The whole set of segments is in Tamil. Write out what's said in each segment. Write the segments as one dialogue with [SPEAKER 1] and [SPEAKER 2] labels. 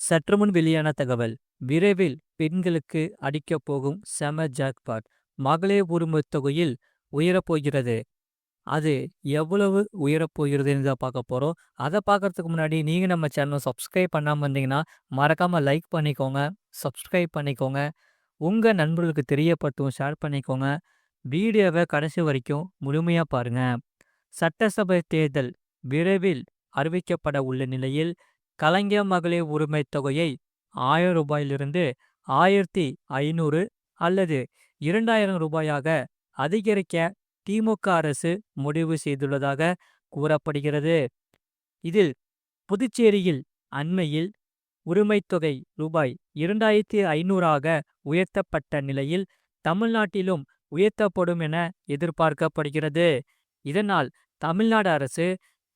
[SPEAKER 1] சற்றுமுன் வெளியான தகவல். விரைவில் பெண்களுக்கு அடிக்கப் போகும் செம ஜாக்பாட். மகளிர் உரிமை தொகையில் உயரப்போகிறது அது எவ்வளவு உயரப்போகிறதுன்னு தான் பார்க்க போகிறோம் அதை பார்க்குறதுக்கு முன்னாடி நீங்கள் நம்ம சேனலை சப்ஸ்கிரைப் பண்ணாமல் இருந்தீங்கன்னா மறக்காமல் லைக் பண்ணிக்கோங்க சப்ஸ்கிரைப் பண்ணிக்கோங்க. உங்கள் நண்பர்களுக்கு தெரியப்பட்டும் ஷேர் பண்ணிக்கோங்க. வீடியோவை கடைசி வரைக்கும் முழுமையாக பாருங்கள் சட்டசபை தேர்தல் விரைவில் அறிவிக்கப்பட உள்ள நிலையில் கலைஞர் மகளிர் உரிமைத் தொகையை ஆயிரம் ரூபாயிலிருந்து ஆயிரத்தி ஐநூறு அல்லது இரண்டாயிரம் ரூபாயாக அதிகரிக்க திமுக அரசு முடிவு செய்துள்ளதாக கூறப்படுகிறது. இதில் புதுச்சேரியில் அண்மையில் உரிமைத்தொகை ரூபாய் இரண்டாயிரத்தி ஐநூறாக உயர்த்தப்பட்ட நிலையில் தமிழ்நாட்டிலும் உயர்த்தப்படும் என எதிர்பார்க்கப்படுகிறது. இதனால் தமிழ்நாடு அரசு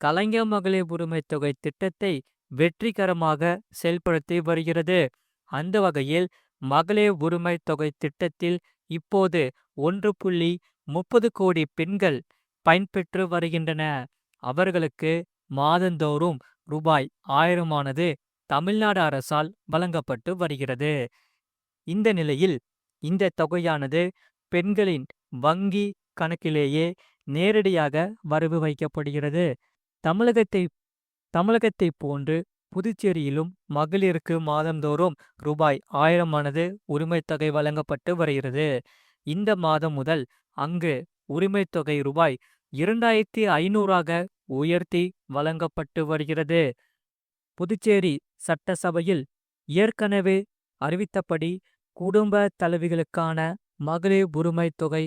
[SPEAKER 1] கலைஞர் மகளிர் உரிமைத்தொகை திட்டத்தை வெற்றிகரமாக செயல்படுத்தி வருகிறது. அந்த வகையில் மகளிர் உரிமைத் தொகை திட்டத்தில் இப்போது ஒன்று புள்ளி முப்பது கோடி பெண்கள் பயன்பெற்று வருகின்றன. அவர்களுக்கு மாதந்தோறும் ரூபாய் ஆயிரமானது தமிழ்நாடு அரசால் வழங்கப்பட்டு வருகிறது. இந்த நிலையில் இந்த தொகையானது பெண்களின் வங்கி கணக்கிலேயே நேரடியாக வரவு வைக்கப்படுகிறது. தமிழகத்தை தமிழகத்தை போன்று புதுச்சேரியிலும் மகளிருக்கு மாதந்தோறும் ரூபாய் ஆயிரமானது உரிமைத்தொகை வழங்கப்பட்டு வருகிறது. இந்த மாதம் முதல் அங்கு உரிமைத்தொகை ரூபாய் இரண்டாயிரத்தி ஐநூறாக உயர்த்தி வழங்கப்பட்டு வருகிறது. புதுச்சேரி சட்டசபையில் ஏற்கனவே அறிவித்தபடி குடும்ப தலைவிகளுக்கான மகளிர் உரிமைத் தொகை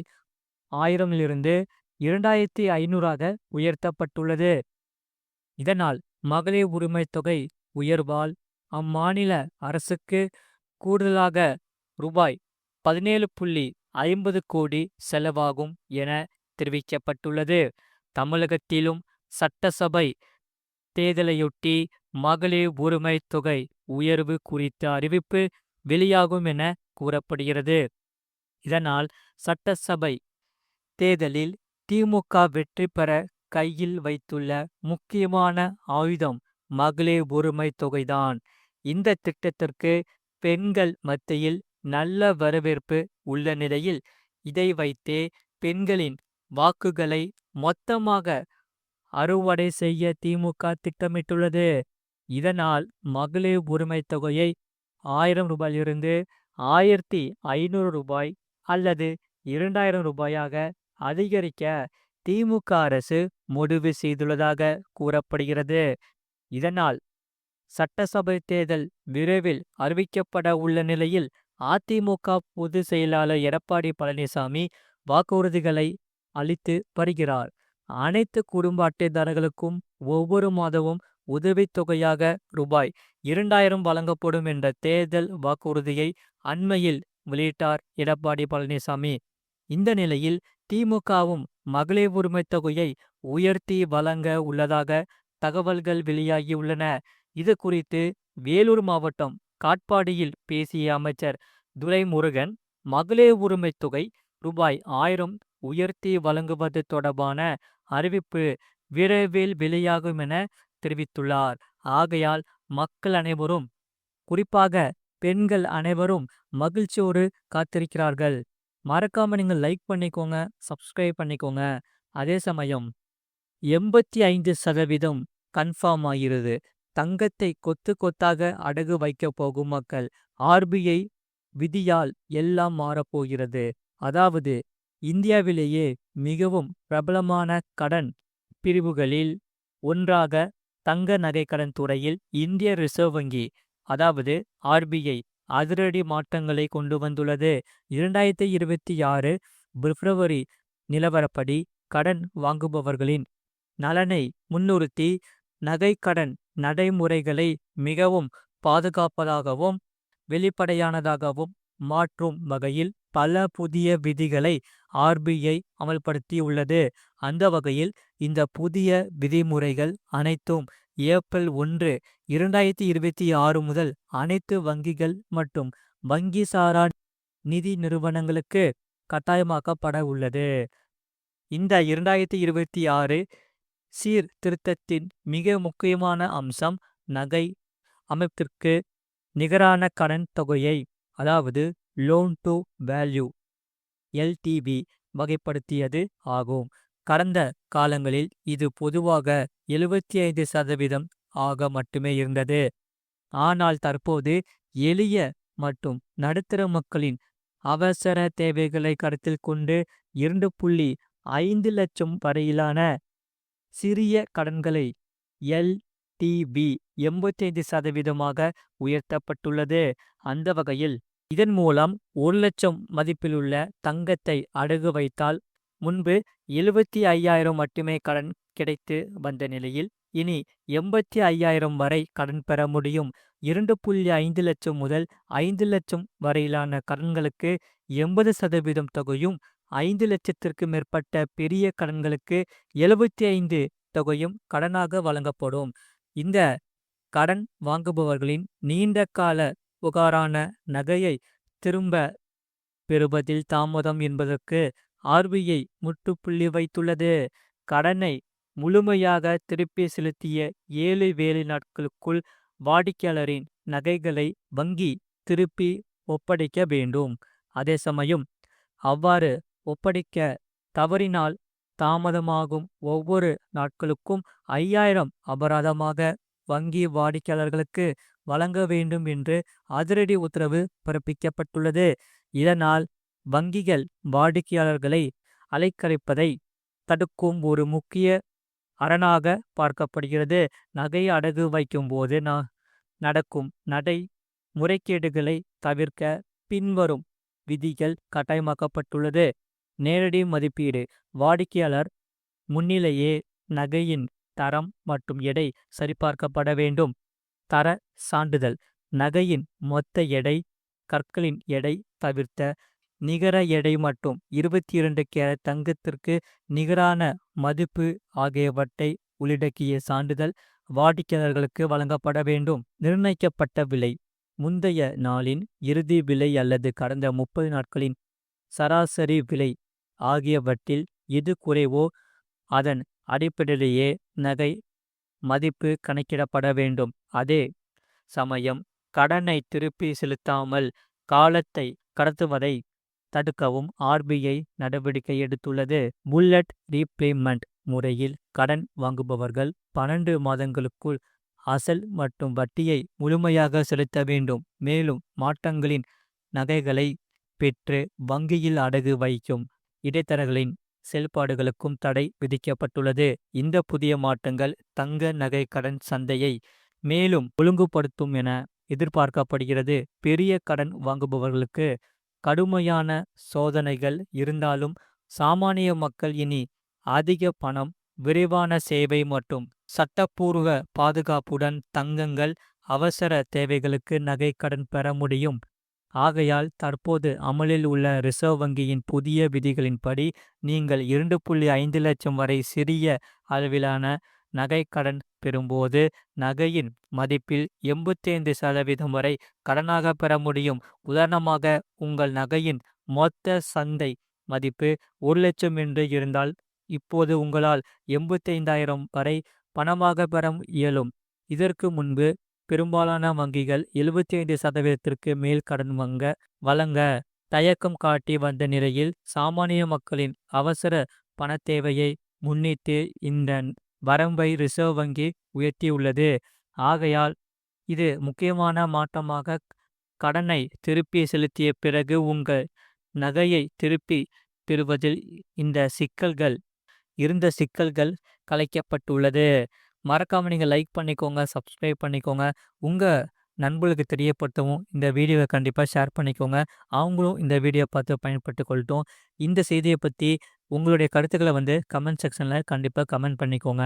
[SPEAKER 1] ஆயிரமிலிருந்து இரண்டாயிரத்தி ஐநூறாக உயர்த்தப்பட்டுள்ளது. இதனால் மகளிர் உரிமைத் தொகை உயர்வால் அம்மாநில அரசுக்கு கூடுதலாக ரூபாய் பதினேழு புள்ளி ஐம்பது கோடி செலவாகும் என தெரிவிக்கப்பட்டுள்ளது. தமிழகத்திலும் சட்டசபை தேர்தலையொட்டி மகளிர் உரிமைத் தொகை உயர்வு குறித்த அறிவிப்பு வெளியாகும் என கூறப்படுகிறது. இதனால் சட்டசபை தேர்தலில் திமுக வெற்றி பெற கையில் வைத்துள்ள முக்கியமான ஆயுதம் மகளிர் உரிமை தொகைதான். இந்த திட்டத்திற்கு பெண்கள் மத்தியில் நல்ல வரவேற்பு உள்ள நிலையில் இதை வைத்தே பெண்களின் வாக்குகளை மொத்தமாக அறுவடை செய்ய திமுக திட்டமிட்டுள்ளது. இதனால் மகளிர் உரிமை தொகையை ஆயிரம் ரூபாயிலிருந்து ஆயிரத்தி ஐநூறு ரூபாய் அல்லது இரண்டாயிரம் ரூபாயாக அதிகரிக்க திமுக அரசு முடிவு செய்துள்ளதாக கூறப்படுகிறது. இதனால் சட்டசபை தேர்தல் விரைவில் அறிவிக்கப்பட உள்ள நிலையில் அதிமுக பொதுச் செயலாளர் எடப்பாடி பழனிசாமி வாக்குறுதிகளை அளித்து வருகிறார். அனைத்து குடும்ப அட்டைதாரர்களுக்கும் ஒவ்வொரு மாதமும் உதவித்தொகையாக ரூபாய் இரண்டாயிரம் வழங்கப்படும் என்ற தேர்தல் வாக்குறுதியை அண்மையில் வெளியிட்டார் எடப்பாடி பழனிசாமி. இந்த நிலையில் திமுகவும் மகளிர் உரிமைத் தொகையை உயர்த்தி வழங்க உள்ளதாக தகவல்கள் வெளியாகியுள்ளன. இது குறித்து வேலூர் மாவட்டம் காட்பாடியில் பேசிய அமைச்சர் துரைமுருகன் மகளிர் உரிமைத் தொகை ரூபாய் ஆயிரம் உயர்த்தி வழங்குவது தொடர்பான அறிவிப்பு விரைவில் வெளியாகும் என தெரிவித்துள்ளார். ஆகையால் மக்கள் அனைவரும் குறிப்பாக பெண்கள் அனைவரும் மகிழ்ச்சியோடு காத்திருக்கிறார்கள். மறக்காம நீங்கள் லைக் பண்ணிக்கோங்க சப்ஸ்கிரைப் பண்ணிக்கோங்க. அதே சமயம் எண்பத்தி ஐந்து சதவீதம் கன்ஃபார்ம் ஆகிறது. தங்கத்தை கொத்து கொத்தாக அடகு வைக்கப் போகும் மக்கள் ஆர்பிஐ விதியால் எல்லாம் மாறப்போகிறது அதாவது இந்தியாவிலேயே மிகவும் பிரபலமான கடன் பிரிவுகளில் ஒன்றாக தங்க நகைக்கடன் துறையில் இந்திய ரிசர்வ் வங்கி அதாவது ஆர்பிஐ அதிரடி மாற்றங்களை கொண்டு வந்துள்ளது. இரண்டாயிரத்தி இருபத்தி ஆறு பிப்ரவரி நிலவரப்படி கடன் வாங்குபவர்களின் நலனை முன்னிறுத்தி நகைக்கடன் நடைமுறைகளை மிகவும் பாதுகாப்பதாகவும் வெளிப்படையானதாகவும் மாற்றும் வகையில் பல புதிய விதிகளை ஆர்பிஐ அமல்படுத்தியுள்ளது. அந்த வகையில் இந்த புதிய விதிமுறைகள் அனைத்தும் ஏப்ரல் ஒன்று இரண்டாயிரத்தி இருபத்தி ஆறு முதல் அனைத்து வங்கிகள் மற்றும் வங்கி சாரா நிதி நிறுவனங்களுக்கு கட்டாயமாக்கப்பட உள்ளது. இந்த இரண்டாயிரத்தி இருபத்தி ஆறு சீர்திருத்தத்தின் மிக முக்கியமான அம்சம் நகை அமைப்பிற்கு நிகரான கடன் தொகையை அதாவது லோன் டு வேல்யூ எல்டிவி வகைப்படுத்தியது ஆகும். கடந்த காலங்களில் இது பொதுவாக எழுபத்தி ஐந்து சதவீதம் ஆக மட்டுமே இருந்தது. ஆனால் தற்போது எளிய மற்றும் நடுத்தர மக்களின் அவசர தேவைகளை கருத்தில் கொண்டு இரண்டு புள்ளி ஐந்து லட்சம் வரையிலான சிறிய கடன்களை எல்டிவி எண்பத்தைந்து சதவீதமாக உயர்த்தப்பட்டுள்ளது. அந்த வகையில் இதன் மூலம் ஒரு லட்சம் மதிப்பிலுள்ள தங்கத்தை அடகு வைத்தால் முன்பு எழுபத்தி ஐயாயிரம் மட்டுமே கடன் கிடைத்து வந்த நிலையில் இனி எண்பத்தி ஐயாயிரம் வரை கடன் பெற முடியும். இரண்டு புள்ளி ஐந்து லட்சம் முதல் ஐந்து லட்சம் வரையிலான கடன்களுக்கு எண்பது சதவீதம் தொகையும் ஐந்து லட்சத்திற்கு மேற்பட்ட பெரிய கடன்களுக்கு எழுபத்தி ஐந்து தொகையும் கடனாக வழங்கப்படும். இந்த கடன் வாங்குபவர்களின் நீண்ட கால புகாரான நகையை திரும்ப பெறுவதில் தாமதம் என்பதற்கு ஆர்பிஐ முற்றுப்புள்ளி வைத்துள்ளது. கடனை முழுமையாக திருப்பி செலுத்திய ஏழு வேலை நாட்களுக்குள் வாடிக்கையாளரின் நகைகளை வங்கி திருப்பி ஒப்படைக்க வேண்டும். அதே சமயம் அவ்வாறு ஒப்படைக்க தவறினால் தாமதமாகும் ஒவ்வொரு நாட்களுக்கும் ஐயாயிரம் அபராதமாக வங்கி வாடிக்கையாளர்களுக்கு வழங்க வேண்டும் என்று அதிரடி உத்தரவு பிறப்பிக்கப்பட்டுள்ளது. இதனால் வங்கிகள் வாடிக்கையாளர்களை அலைக்கழிப்பதை தடுக்கும் ஒரு முக்கிய அரணாக பார்க்கப்படுகிறது. நகை அடகு வைக்கும்போது ந நடக்கும் நடை முறைகேடுகளை தவிர்க்க பின்வரும் விதிகள் கட்டாயமாக்கப்பட்டுள்ளது. நேரடி மதிப்பீடு. வாடிக்கையாளர் முன்னிலேயே நகையின் தரம் மற்றும் எடை சரிபார்க்கப்பட வேண்டும். தர சான்றிதழ். நகையின் மொத்த எடை கற்களின் எடை தவிர்த்த நிகர எடை மற்றும் இருபத்தி இரண்டு கேரட் தங்கத்திற்கு நிகரான மதிப்பு ஆகியவற்றை உள்ளடக்கிய சான்றிதழ் வாடிக்கையாளர்களுக்கு வழங்கப்பட வேண்டும். நிர்ணயிக்கப்பட்ட விலை முந்தைய நாளின் இறுதி விலை அல்லது கடந்த முப்பது நாட்களின் சராசரி விலை ஆகியவற்றில் எது குறைவோ அதன் அடிப்படையிலேயே நகை மதிப்பு கணக்கிடப்பட வேண்டும். அதே சமயம் கடனை திருப்பி செலுத்தாமல் காலத்தை கடத்துவதை தடுக்கவும் ஆர்பிஐ நடவடிக்கை எடுத்துள்ளது. புல்லட் ரீபேமெண்ட் முறையில் கடன் வாங்குபவர்கள் பன்னெண்டு மாதங்களுக்குள் அசல் மற்றும் வட்டியை முழுமையாக செலுத்த வேண்டும். மேலும் மாற்றங்களின் நகைகளை பெற்று வங்கியில் அடகு வைக்கும் இடைத்தரகளின் செயல்பாடுகளுக்கும் தடை விதிக்கப்பட்டுள்ளது. இந்த புதிய மாற்றங்கள் தங்க நகை கடன் சந்தையை மேலும் ஒழுங்குபடுத்தும் என எதிர்பார்க்கப்படுகிறது. பெரிய கடன் வாங்குபவர்களுக்கு கடுமையான சோதனைகள் இருந்தாலும் சாமானிய மக்கள் இனி அதிக பணம் விரைவான சேவை மற்றும் சட்டப்பூர்வ பாதுகாப்புடன் தங்கங்கள் அவசர தேவைகளுக்கு நகை கடன் பெற முடியும். ஆகையால் தற்போது அமலில் உள்ள ரிசர்வ் வங்கியின் புதிய விதிகளின்படி நீங்கள் இரண்டு புள்ளி ஐந்து லட்சம் வரை சிறிய அளவிலான நகை கடன் பெறும்போது நகையின் மதிப்பில் எண்பத்தைந்து சதவீதம் வரை கடனாக பெற முடியும். உதாரணமாக உங்கள் நகையின் மொத்த சந்தை மதிப்பு ஒரு லட்சம் என்று இருந்தால் இப்போது உங்களால் எண்பத்தைந்தாயிரம் வரை பணமாக பெற இயலும். இதற்கு முன்பு பெரும்பாலான வங்கிகள் எழுபத்தி ஐந்து சதவீதத்திற்கு மேல் கடன் வங்க வழங்க தயக்கம் காட்டி வந்த நிலையில் சாமானிய மக்களின் அவசர பணத்தேவையை முன்னிட்டு இந்த வரம்பை ரிசர்வ் வங்கி உயர்த்தியுள்ளது. ஆகையால் இது முக்கியமான மாற்றமாக கடனை திருப்பி செலுத்திய பிறகு உங்கள் நகையை திருப்பி பெறுவதில் இந்த சிக்கல்கள் இருந்த சிக்கல்கள் கலைக்கப்பட்டுள்ளது. மறக்காமல் நீங்கள் லைக் பண்ணிக்கோங்க சப்ஸ்கிரைப் பண்ணிக்கோங்க. உங்கள் நண்பர்களுக்கு தெரியப்படுத்தவும் இந்த வீடியோவை கண்டிப்பாக ஷேர் பண்ணிக்கோங்க. அவங்களும் இந்த வீடியோ பார்த்து பயன்பட்டு கொள்ளட்டும். இந்த செய்தியை பற்றி உங்களுடைய கருத்துக்களை வந்து கமெண்ட் செக்ஷனில் கண்டிப்பாக கமெண்ட் பண்ணிக்கோங்க.